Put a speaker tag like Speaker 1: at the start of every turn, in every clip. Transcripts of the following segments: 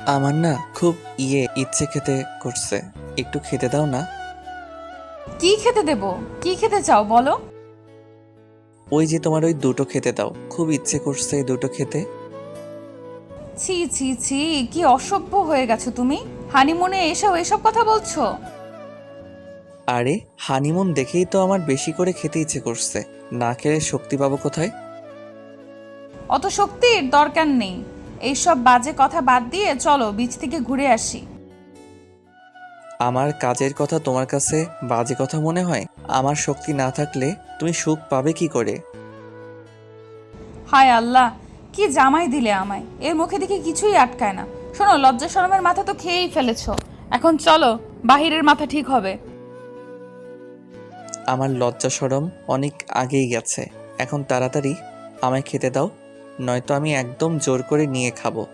Speaker 1: আমার না খুব ইয়ে ইচ্ছে খেতে করছে। একটু খেতে দাও না।
Speaker 2: কি খেতে দেব? কি খেতে চাও বলো?
Speaker 1: ওই যে তোমার ওই দুটো খেতে দাও। খুব ইচ্ছে করছে এই দুটো খেতে।
Speaker 2: ছি ছি ছি কি অসভ্য হয়ে গেছো তুমি। হানিমুনে এসেও এসব কথা বলছো।
Speaker 1: আরে হানিমুন দেখেই তো আমার বেশি করে খেতে ইচ্ছে করছে। না খেলে শক্তি পাবো কোথায়?
Speaker 2: অত শক্তির দরকার নেই। এইসব বাজে কথা বাদ দিয়ে চলো বিচ থেকে ঘুরে আসি।
Speaker 1: আমার কাজের কথা তোমার কাছে বাজে কথা মনে হয়? আমার শক্তি না থাকলে তুমি সুখ পাবে কি করে?
Speaker 2: হায় আল্লাহ কি জামাই দিলে আমায়? এর মুখে দেখে কিছুই আটকায় না। শোনো লজ্জা শরমের মাথা তো খেয়েই ফেলেছো। এখন চলো বাহিরের মাথা ঠিক হবে।
Speaker 1: আমার লজ্জা সরম অনেক আগেই গেছে। এখন তাড়াতাড়ি আমায় খেতে দাও। নয়তো আমি একদম জোর করে নিয়ে খাব।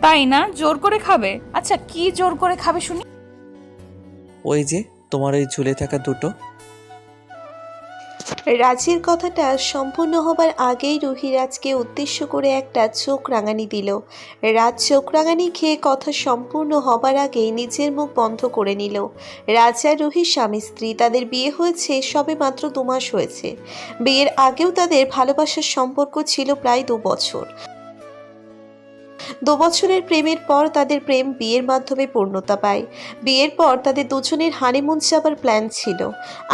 Speaker 2: তাই না? জোর করে খাবে? আচ্ছা কি জোর করে খাবে শুনি?
Speaker 1: ওই যে তোমার ওই ঝুলে থাকা দুটো।
Speaker 3: রাজের কথাটা সম্পূর্ণ হবার আগেই রুহি রাজকে উদ্দেশ্য করে একটা চোখ রাঙানি দিল। রাজ চোখ রাঙানি খেয়ে কথা সম্পূর্ণ হবার আগেই নিজের মুখ বন্ধ করে নিল। রাজা রুহির স্বামী স্ত্রী, তাদের বিয়ে হয়েছে সবে মাত্র দু মাস হয়েছে। বিয়ের আগেও তাদের ভালোবাসার সম্পর্ক ছিল প্রায় দু বছর। দু বছরের প্রেমের পর তাদের প্রেম বিয়ের মাধ্যমে পূর্ণতা পায়। বিয়ের পর তাদের দুজনের হানিমুন যাবার প্ল্যান ছিল,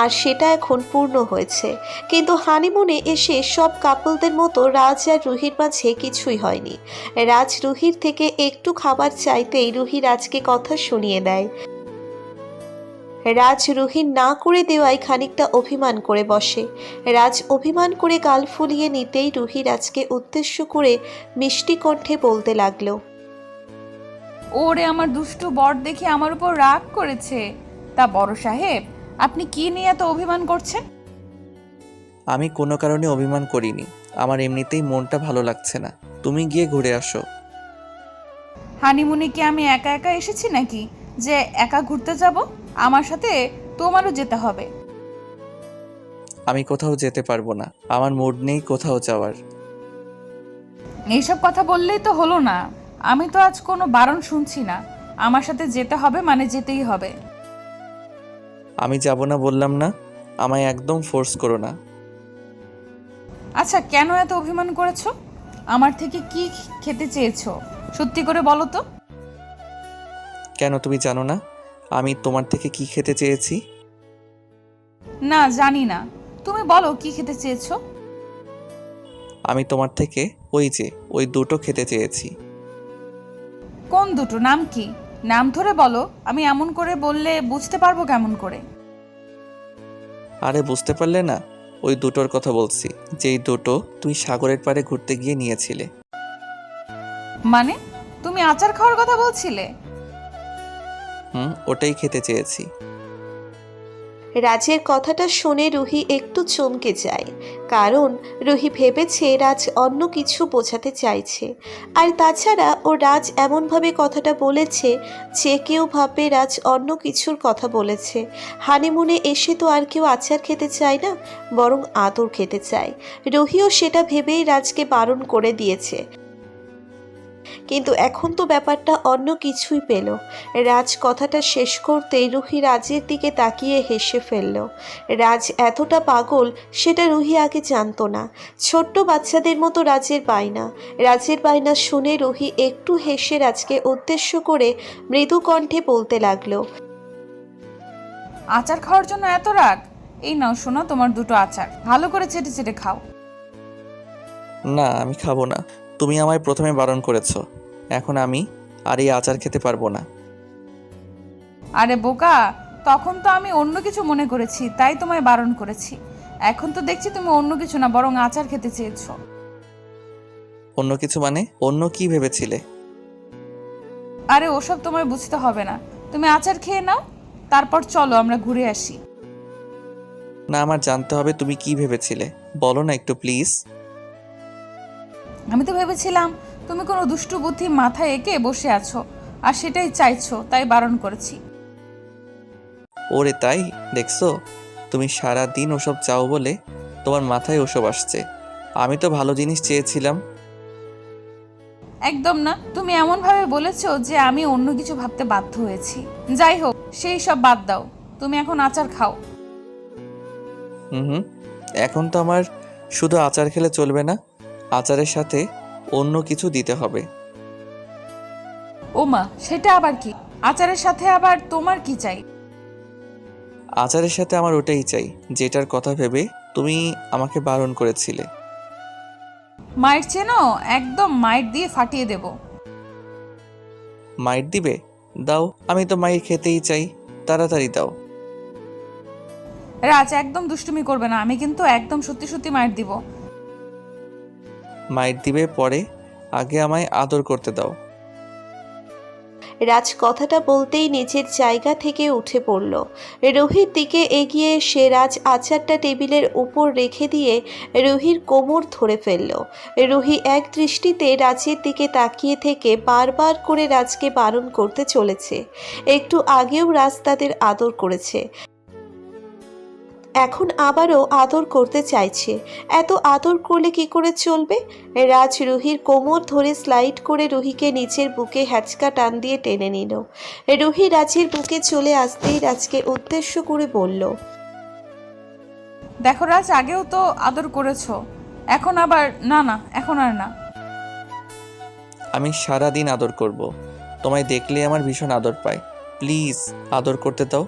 Speaker 3: আর সেটা এখন পূর্ণ হয়েছে। কিন্তু হানিমুনে এসে সব কাপলদের মতো রাজ আর রুহির মাঝে কিছুই হয়নি। রাজ রুহির থেকে একটু খাবার চাইতেই রুহি রাজকে কথা শুনিয়ে দেয়। রাজ রুহির না করে দেওয়ায় খানিকটা অভিমান করে বসে। রাজ অভিমান করে গাল ফুলিয়ে নিতেই রুহি রাজকে উদ্দেশ্য করে মিষ্টি কণ্ঠে বলতে লাগল
Speaker 2: ওরে আমার দুষ্টু বর দেখে আমার উপর রাগ করেছে। তা বড় সাহেব আপনি কি নিয়ে এত অভিমান করছেন?
Speaker 1: আমি কোনো কারণে অভিমান করিনি। আমার এমনিতেই মনটা ভালো লাগছে না। তুমি গিয়ে ঘুরে আসো।
Speaker 2: হানিমুনে কি আমি একা একা এসেছি নাকি? যে একা ঘুরতে যাব? আমার সাথে তোমারও যেতে হবে।
Speaker 1: আমি কোথাও যেতে পারব না। আমার মুড নেই কোথাও যাওয়ার।
Speaker 2: এইসব কথা বললেই তো হলো না। আমি তো আজ কোনো বারণ শুনছি না। আমার সাথে যেতে হবে মানে যেতেই হবে।
Speaker 1: আমি যাব না বললাম না। আমায় একদম ফোর্স করো না।
Speaker 2: আচ্ছা কেন এত অভিমান করেছ? আমার থেকে কি খেতে চেয়েছো? সত্যি করে বলো তো।
Speaker 1: কেন তুমি জানো না? আমি তোমার থেকে কি খেতে চেয়েছি?
Speaker 2: না জানি না। তুমি বলো কি খেতে চেয়েছো?
Speaker 1: আমি তোমার থেকে ওই যে ওই দুটো খেতে চেয়েছি।
Speaker 2: কোন দুটো? নাম কি? নাম ধরে বলো। আমি এমন করে বললে বুঝতে পারব কেমন করে।
Speaker 1: আরে বুঝতে পারলে না? ওই দুটোর কথা বলছি যেই দুটো তুমি সাগরের পাড়ে ঘুরতে গিয়ে নিয়েছিলে।
Speaker 2: মানে? তুমি আচার খাওয়ার কথা বলছিলে?
Speaker 1: হুম, ওটাই খেতে চেয়েছি।
Speaker 3: রাজের কথাটা শুনে রুহি একটু চমকে যায়, কারণ রুহি ভেবেছে রাজ অন্য কিছু বোঝাতে চাইছে। আর তাছাড়া ও রাজ এমনভাবে কথাটা বলেছে যে কেউ ভাবে রাজ অন্য কিছুর কথা বলেছে। হানিমুনে এসে তো আর কেউ আচার খেতে চায় না, বরং আদর খেতে চায়। রুহিও সেটা ভেবেই রাজকে বারণ করে দিয়েছে। কিন্তু এখন তো ব্যাপারটা অন্য কিছুই পেল। রাজ কথাটা শেষ করতেই রুহি রাজের দিকে তাকিয়ে হেসে ফেলল। রাজ এতটা পাগল সেটা রুহি আগে জানতো না। ছোট্ট বাচ্চাদের মতো রাজের বায়না। রাজের বায়না শুনে রুহি একটু হেসে রাজকে উদ্দেশ্য করে মৃদু কণ্ঠে বলতে লাগল
Speaker 2: আচার খাওয়ার জন্য এত রাগ? এই নাও শোনো তোমার দুটো আচার। ভালো করে চেটে চেটে খাও।
Speaker 1: না আমি খাব না। তুমি আমায় প্রথমে বারণ করেছ। এখন আমি আর এই আচার খেতে পারব না।
Speaker 2: আরে বোকা তখন তো আমি অন্য কিছু মনে করেছি তাই তোমায় বারণ করেছি। এখন তো দেখছি তুমি অন্য কিছু না বরং আচার খেতে চেয়েছো।
Speaker 1: অন্য কিছু মানে? অন্য কি ভেবেছিলে?
Speaker 2: আরে ওসব তোমায় বুঝতে হবে না। তুমি আচার খেয়ে নাও তারপর চলো আমরা ঘুরে আসি।
Speaker 1: না আমার জানতে হবে তুমি কি ভেবেছিলে। বলো না একটু প্লিজ।
Speaker 2: আমি তো ভেবেছিলাম তুমি কোনো দুষ্টু বুদ্ধি মাথায় এঁকে বসে আছো আর সেটাই চাইছো তাই বারণ করেছি।
Speaker 1: ওরে তাই? দেখছ? তুমি সারা দিন ওসব চাও বলে তোমার মাথায় ওসব আসছে। আমি তো ভালো জিনিস চেয়েছিলাম।
Speaker 2: একদম না। তুমি এমন ভাবে বলেছ যে আমি অন্য কিছু ভাবতে বাধ্য হয়েছি। যাই হোক সেই সব বাদ দাও। তুমি এখন আচার খাও।
Speaker 1: হুম হুম। এখন তো আমার শুধু আচার খেলে চলবে না। আচারের সাথে অন্য কিছু দিতে হবে।
Speaker 2: ওমা সেটা আবার কি? আচারের সাথে আবার তোমার কি চাই?
Speaker 1: আচারের সাথে আমার ওটাই চাই যেটার কথা ভেবে তুমি আমাকে বারণ করেছিলে।
Speaker 2: মায়ের চেনো একদম মায়ের দিয়ে ফাটিয়ে দেব।
Speaker 1: মাইট দিবে? দাও আমি তো মাইর খেতেই চাই তাড়াতাড়ি দাও।
Speaker 2: রাজ একদম দুষ্টুমি করবে না আমি কিন্তু একদম সত্যি সত্যি মায়ের দিব।
Speaker 1: মাইট দিবে পরে আগে আমায় আদর করতে দাও।
Speaker 3: রাজ কথাটা বলতেই নিজের জায়গা থেকে উঠে পড়ল। রুহির দিকে এগিয়ে সে রাজ আচারটা টেবিলের উপর রেখে দিয়ে রুহির কোমর ধরে ফেলল। রুহি এক দৃষ্টিতে রাজের দিকে তাকিয়ে থেকে বারবার করে রাজকে বারণ করতে চলেছে। একটু আগেও রাজ তাদের আদর করেছে। এখন আবারও আদর করতে চাইছে। এত আদর করলে কি করে চলবে? রাজ রুহির কোমর ধরে স্লাইড করে রুহিকে নিচের বুকে হ্যাচকা টান দিয়ে টেনে নিল। রুহি রাজের বুকে চলে আসতেই রাজকে উদ্দেশ্য করে বলল
Speaker 2: দেখো রাজ আগেও তো আদর করেছ। এখন আবার না না এখন আর না।
Speaker 1: আমি সারা দিন আদর করব। তোমায় দেখলে আমার ভীষণ আদর পায়। প্লিজ আদর করতে দাও।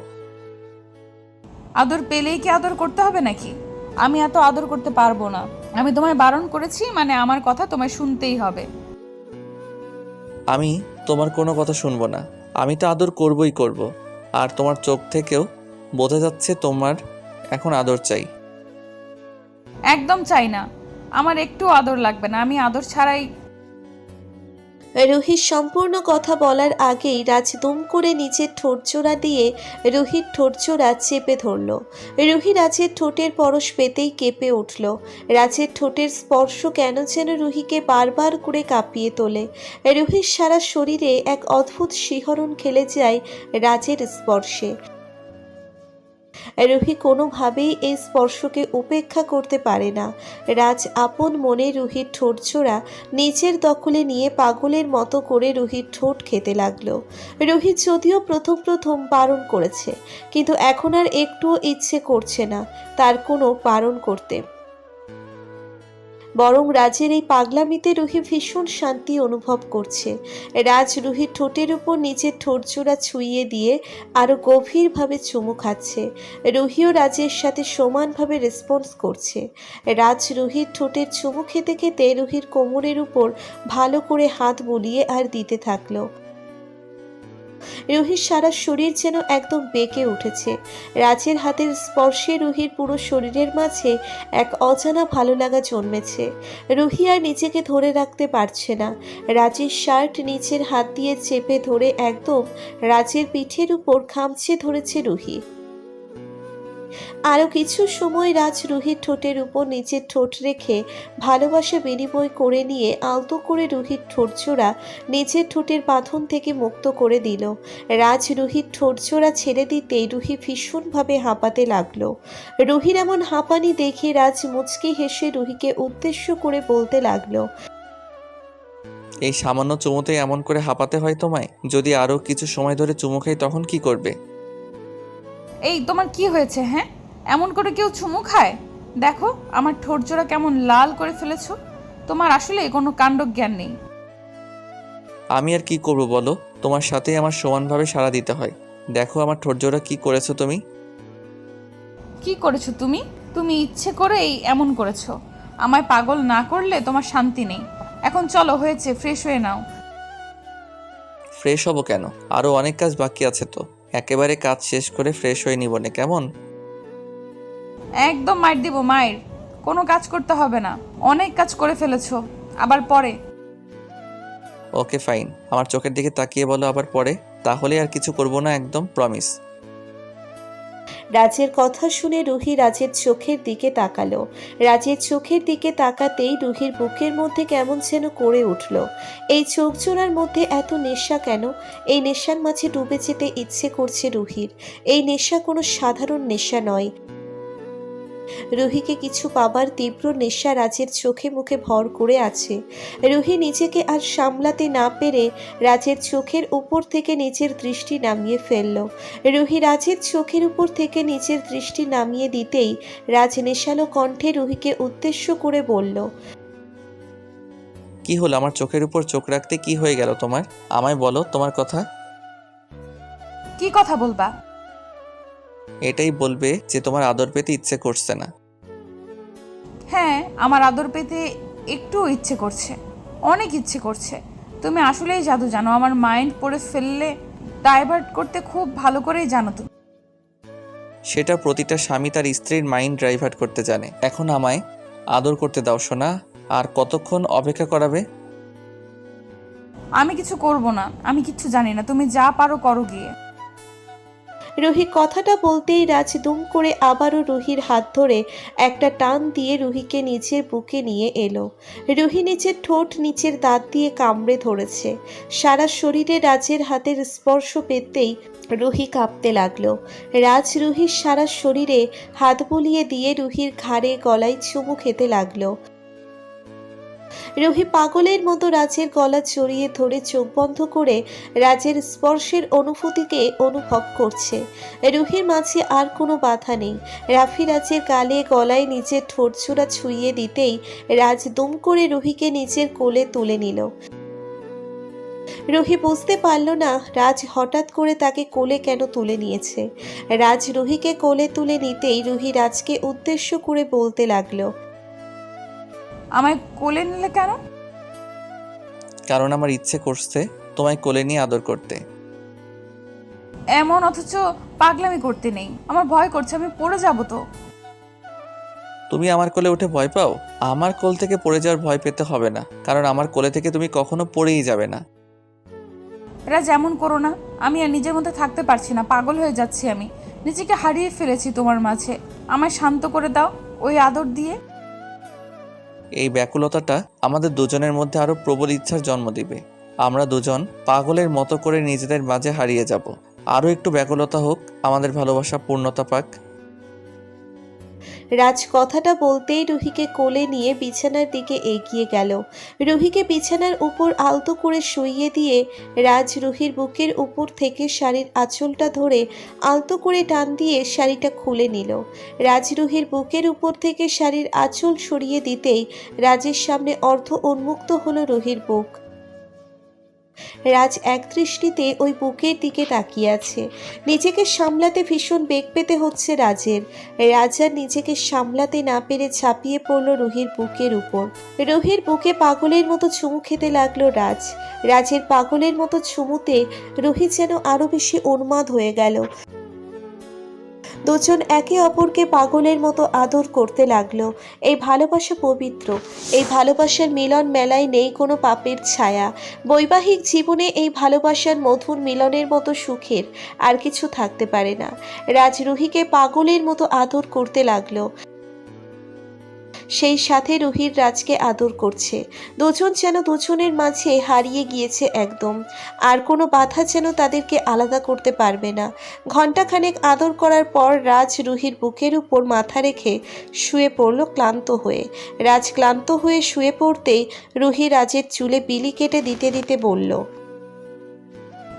Speaker 2: আদর পেলেই কি আদর করতে হবে নাকি? আমি এত আদর করতে পারব না। আমি তোমায় বারণ করেছি মানে আমার কথা তোমায় শুনতেই হবে।
Speaker 1: আমি তোমার কোনো কথা শুনব না। আমি তো আদর করবই করব। আর তোমার চোখ থেকেও বোঝা যাচ্ছে তোমার এখন আদর চাই।
Speaker 2: একদম চাই না। আমার একটু আদর লাগবে না। আমি আদর ছাড়াই
Speaker 3: রুহির সম্পূর্ণ কথা বলার আগেই রাজ দুম করে নিচের ঠোঁটজোড়া দিয়ে রুহির ঠোঁটজোড়া চেপে ধরল। রুহি রাজের ঠোঁটের পরশ পেতেই কেঁপে উঠল। রাজের ঠোঁটের স্পর্শ কেন যেন রুহিকে বারবার করে কাঁপিয়ে তোলে। রুহির সারা শরীরে এক অদ্ভুত শিহরণ খেলে যায় রাজের স্পর্শে। রুহি কোনোভাবেই এই স্পর্শকে উপেক্ষা করতে পারে না। রাজ আপন মনে রুহির ঠোঁট ছোড়া নিজের দখলে নিয়ে পাগলের মতো করে রুহির ঠোঁট খেতে লাগল। রুহি যদিও প্রথম প্রথম বারণ করেছে, কিন্তু এখন আর একটুও ইচ্ছে করছে না তার কোনো বারণ করতে। বরং রাজের এই পাগলামিতে রুহি ভীষণ শান্তি অনুভব করছে। রাজ রুহির ঠোঁটের উপর নিচের ঠোঁটজোড়া ছুঁয়ে দিয়ে আরও গভীরভাবে চুমু খাচ্ছে। রুহিও রাজের সাথে সমানভাবে রেসপন্স করছে। রাজ রুহির ঠোঁটের চুমু খেতে খেতে রুহির কোমরের উপর ভালো করে হাত বুলিয়ে আর দিতে থাকল। রুহির সারা শরীর যেন একদম বেঁকে উঠেছে। রাজের হাতের স্পর্শে রুহির পুরো শরীরের মাঝে এক অজানা ভালো লাগা জন্মেছে। রুহি আর নিজেকে ধরে রাখতে পারছে না। রাজের শার্ট নিচের হাত দিয়ে চেপে ধরে একদম রাজের পিঠের উপর খামছে ধরেছে রুহি। আরও কিছু সময় রাজ রুহির ঠোঁটের উপর নিচের ঠোঁট রেখে ভালোবাসা বিনিময় করে নিয়ে আলতো করে রুহির ঠোঁটজোড়া নিচের ঠোঁটের বাঁধন থেকে মুক্ত করে দিল। রাজ রুহির ঠোঁটজোড়া ছেড়ে দিতেই রুহি ভীষণভাবে হাঁপাতে লাগল। রুহির এমন হাঁপানি দেখে রাজ মুচকি হেসে রুহিকে উদ্দেশ্য করে বলতে লাগল,
Speaker 1: এই সামান্য চুমুতে এমন করে হাঁপাতে হয় তোমায়? যদি আরও কিছু সময় ধরে চুমু খাই তখন কি করবে?
Speaker 2: এই তোমার কি হয়েছে হ্যাঁ? এমন করে কেউ চুমু খায়? দেখো আমার ঠোঁট জোড়া কেমন লাল করে ফেলেছো। তোমার আসলে কোনো কাণ্ডজ্ঞান নেই।
Speaker 1: আমি আর কি করব বলো? তোমার সাথেই আমার সমানভাবে সাড়া দিতে হয়। দেখো আমার ঠোঁটজোড়া কি করেছ তুমি?
Speaker 2: কি করেছ তুমি? তুমি ইচ্ছে করে এই এমন করেছ। আমায় পাগল না করলে তোমার শান্তি নেই। এখন চলো হয়েছে ফ্রেশ হয়ে নাও।
Speaker 1: ফ্রেশ হব কেন? আরও অনেক কাজ বাকি আছে তো। একেবারে কাজ শেষ করে ফ্রেশ হয়ে নিব না কেমন?
Speaker 2: একদম মার দিব মায়ের কোনো কাজ করতে হবে না। অনেক কাজ করে ফেলেছো। আবার পরে।
Speaker 1: ওকে ফাইন আমার চোখের দিকে তাকিয়ে বলো আবার পরে। তাহলে আর কিছু করব না একদম প্রমিস
Speaker 3: রাজের কথা শুনে রুহি রাজের চোখের দিকে তাকালো। রাজের চোখের দিকে তাকাতেই রুহির বুকের মধ্যে কেমন যেন করে উঠল। এই চোখ জোড়ার মধ্যে এত নেশা কেন? এই নেশার মাঝে ডুবে যেতে ইচ্ছে করছে রুহির। এই নেশা কোনো সাধারণ নেশা নয়। রুহিকে কিছু পাবার তীব্র নেশা রাজের চোখে মুখে ভর করে আছে। রুহি নিজেকে আর সামলাতে না পেরে রাজের চোখের উপর থেকে নিজের দৃষ্টি নামিয়ে ফেলল। রুহি রাজের চোখের উপর থেকে নিজের দৃষ্টি নামিয়ে দিতেই রাজ নেশালো কণ্ঠে রুহিকে উদ্দেশ্য করে বলল
Speaker 1: কি হলো? আমার চোখের উপর চোখ রাখতে কি হয়ে গেল তোমার? আমায় বলো তোমার কথা?
Speaker 2: কি কথা বলবা?
Speaker 1: এটাই বলবে যে তোমার আদর পেতে ইচ্ছে করছে না।
Speaker 2: হ্যাঁ আমার আদর পেতে একটু ইচ্ছে করছে অনেক ইচ্ছে করছে। তুমি আসলেই জাদু জানো আমার মাইন্ড পড়ে ফেললে ডাইভার্ট করতে খুব ভালো করেই জানো তুমি।
Speaker 1: সেটা প্রতিটা স্বামী তার স্ত্রীর মাইন্ড ড্রাইভার করতে জানে। এখন আমায় আদর করতে দাও শোনা আর কতক্ষণ অপেক্ষা করাবে?
Speaker 2: আমি কিছু করব না আমি কিচ্ছু জানি না। তুমি যা পারো করো গিয়ে।
Speaker 3: রুহি কথাটা বলতেই রাজ দুম করে আবারও রুহির হাত ধরে একটা টান দিয়ে রুহিকে নিজের বুকে নিয়ে এলো। রুহি নিচের ঠোঁট নিচের দাঁত দিয়ে কামড়ে ধরেছে। সারা শরীরে রাজের হাতের স্পর্শ পেতেই রুহি কাঁপতে লাগল। রাজ রুহির সারা শরীরে হাত বুলিয়ে দিয়ে রুহির ঘাড়ে গলায় চুমু খেতে লাগল। রুহি পাগলের মতো রাজের গলা জড়িয়ে ধরে চোখ বন্ধ করে রাজের স্পর্শের অনুভূতিকে অনুভব করছে। রুহির মাঝে আর কোনো বাধা নেই। রাফি রাজের গালে গলায় নিজের ঠোঁটছুড়া ছুঁয়ে দিতেই রাজ দুম করে রুহিকে নিজের কোলে তুলে নিল। রুহি বুঝতে পারল না রাজ হঠাৎ করে তাকে কোলে কেন তুলে নিয়েছে। রাজ রুহিকে কোলে তুলে নিতেই রুহি রাজকে উদ্দেশ্য করে বলতে লাগল
Speaker 2: আমায় কোলে নিলে কেন?
Speaker 1: কারণ আমার ইচ্ছে করছে তোমায় কোলে নিয়ে আদর করতে।
Speaker 2: এমন অথচ পাগলামি করতে নেই। আমার ভয় করছে আমি পড়ে যাব তো।
Speaker 1: তুমি আমার কোলে উঠে ভয় পাও? আমার কোল থেকে পড়ে যাওয়ার ভয় পেতে হবে না কারণ আমার কোলে থেকে তুমি কখনো পড়েই যাবে না।
Speaker 2: এরা যেমন করো না আমি আর নিজের মধ্যে থাকতে পারছি না পাগল হয়ে যাচ্ছি আমি। নিজেকে হারিয়ে ফেলেছি তোমার মাঝে। আমায় শান্ত করে দাও ওই আদর দিয়ে।
Speaker 1: এই ব্যাকুলতাটা আমাদের দুজনের মধ্যে আরও প্রবল ইচ্ছার জন্ম দিবে। আমরা দুজন পাগলের মতো করে নিজেদের মাঝে হারিয়ে যাব। আরও একটু ব্যাকুলতা হোক, আমাদের ভালোবাসা পূর্ণতা পাক।
Speaker 3: রাজ কথাটা বলতেই রুহিকে কোলে নিয়ে বিছানার দিকে এগিয়ে গেল। রুহিকে বিছানার উপর আলতো করে শুইয়ে দিয়ে রাজ রুহির বুকের উপর থেকে শাড়ির আঁচলটা ধরে আলতো করে টান দিয়ে শাড়িটা খুলে নিল। রাজ রুহির বুকের উপর থেকে শাড়ির আঁচল সরিয়ে দিতেই রাজের সামনে অর্ধ উন্মুক্ত হলো রুহির বুক। রাজ এক দৃষ্টিতে ওই বুকের দিকে তাকিয়ে আছে। নিজেকে সামলাতে ভীষণ বেগ পেতে হচ্ছে রাজের। রাজা নিজেকে সামলাতে না পেরে ছাপিয়ে পড়ল রুহির বুকের উপর। রুহির বুকে পাগলের মতো চুমু খেতে লাগল রাজ। রাজের পাগলের মতো চুমুতে রুহি যেন আরও বেশি উন্মাদ হয়ে গেল। দুজন একে অপরকে পাগলের মতো আদর করতে লাগল। এই ভালোবাসা পবিত্র। এই ভালোবাসার মিলন মেলায় নেই কোনো পাপের ছায়া। বৈবাহিক জীবনে এই ভালোবাসার মধুর মিলনের মতো সুখের আর কিছু থাকতে পারে না। রাজ রুহিকে পাগলের মতো আদর করতে লাগল। সেই সাথে রুহির রাজকে আদর করছে। দুজন যেন দুজনের মাঝে হারিয়ে গিয়েছে একদম। আর কোনো বাধা যেন তাদেরকে আলাদা করতে পারবে না। ঘণ্টাখানেক আদর করার পর রাজ রুহির বুকের উপর মাথা রেখে শুয়ে পড়ল ক্লান্ত হয়ে। রাজ ক্লান্ত হয়ে শুয়ে পড়তেই রুহি রাজের চুলে বিলি কেটে দিতে দিতে বলল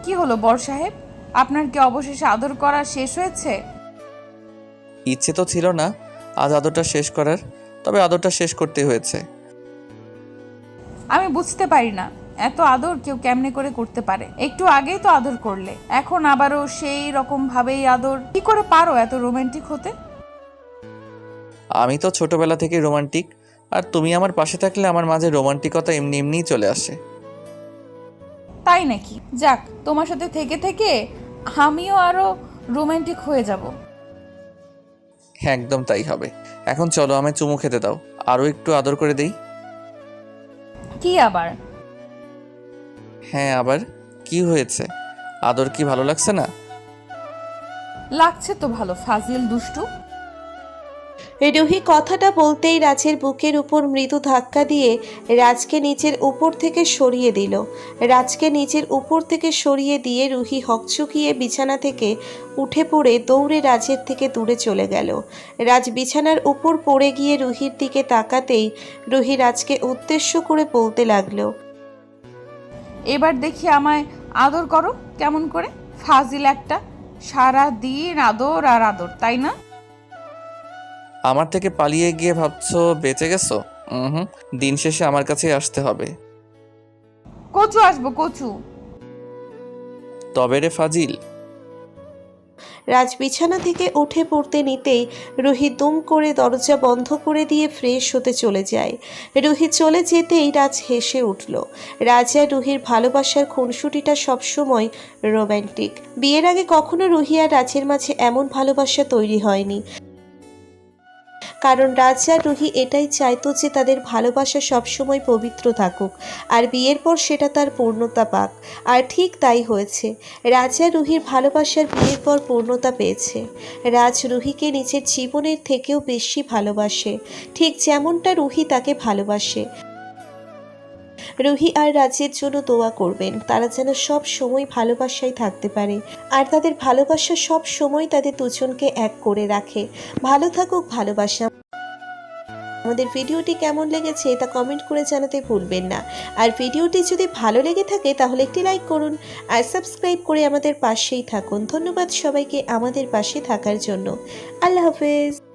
Speaker 2: কি হলো বর সাহেব? আপনার কি অবশেষে আদর করা শেষ হয়েছে?
Speaker 1: ইচ্ছে তো ছিল না আজ আদরটা শেষ করার। তবে আদরটা শেষ করতে হয়েছে।
Speaker 2: আমি বুঝতে পারি না এত আদর কেউ কেমনে করে করতে পারে? একটু আগেই তো আদর করলে এখন আবারও সেই রকম ভাবেই আদর। কি করে পারো এত রোমান্টিক হতে?
Speaker 1: আমি তো ছোটবেলা থেকে রোমান্টিক আর তুমি আমার পাশে থাকলে আমার মাঝে রোমান্টিকতা এমনি এমনিই চলে আসে।
Speaker 2: তাই নাকি? যাক তোমার সাথে থেকে থেকে আমিও আরও রোমান্টিক হয়ে যাব।
Speaker 1: হ্যাঁ একদম তাই হবে। এখন চলো আমায় চুমু খেতে দাও। আরও একটু আদর করে দেই।
Speaker 2: কি আবার?
Speaker 1: হ্যাঁ আবার কি হয়েছে? আদর কি ভালো লাগছে না?
Speaker 2: লাগছে তো ভালো ফাজিল দুষ্টু।
Speaker 3: রুহি কথাটা বলতেই রাজের বুকের উপর মৃদু ধাক্কা দিয়ে রাজকে নিচের উপর থেকে সরিয়ে দিল। রাজকে নিচের উপর থেকে সরিয়ে দিয়ে রুহি হকচকিয়ে বিছানা থেকে উঠে পড়ে দৌড়ে রাজের থেকে দূরে চলে গেল। রাজ বিছানার উপর পড়ে গিয়ে রুহির দিকে তাকাতেই রুহি রাজকে উদ্দেশ্য করে বলতে লাগল,
Speaker 2: এবার দেখি আমায় আদর করো, কেমন করে? ফাজিল একটা। সারা দিন আদর আর আদর, তাই না?
Speaker 1: আমার থেকে পালিয়ে গিয়ে ভাবছ বেঁচে গেছো? হুম দিন শেষে আমার কাছেই আসতে হবে।
Speaker 2: কচু আসব কচু।
Speaker 1: তবে রে ফাজিল।
Speaker 3: রাজ বিছানা থেকে উঠে পড়তে নিতেই রুহি দুম করে দরজা বন্ধ করে দিয়ে ফ্রেশ হতে চলে যায়। রুহি চলে যেতেই রাজ হেসে উঠল। রাজা রুহির ভালোবাসার খুনসুটিটা সবসময় রোম্যান্টিক বিয়ের আগে কখনো রুহি আর রাজের মাঝে এমন ভালোবাসা তৈরি হয়নি। কারণ রাজা রুহি এটাই চাইতো যে তাদের ভালোবাসা সবসময় পবিত্র থাকুক, আর বিয়ের পর সেটা তার পূর্ণতা পাক। আর ঠিক তাই হয়েছে, রাজা রুহির ভালোবাসার বিয়ের পর পূর্ণতা পেয়েছে। রাজ রুহিকে নিজের জীবনের থেকেও বেশি ভালোবাসে, ঠিক যেমনটা রুহি তাকে ভালোবাসে। রুহি আর রাজের জন্য দোয়া করবেন। তারা যেন সব সময় ভালোবাসায় থাকতে পারে। আর তাদের ভালোবাসা সব সময় তাদের দুজনকে এক করে রাখে। ভালো থাকুক, ভালোবাসা। আমাদের ভিডিওটি কেমন লেগেছে তা কমেন্ট করে জানাতে ভুলবেন না। আর ভিডিওটি যদি ভালো লেগে থাকে তাহলে একটি লাইক করুন। আর সাবস্ক্রাইব করে আমাদের পাশেই থাকুন। ধন্যবাদ সবাইকে আমাদের পাশে থাকার জন্য। আল্লাহ হাফেজ।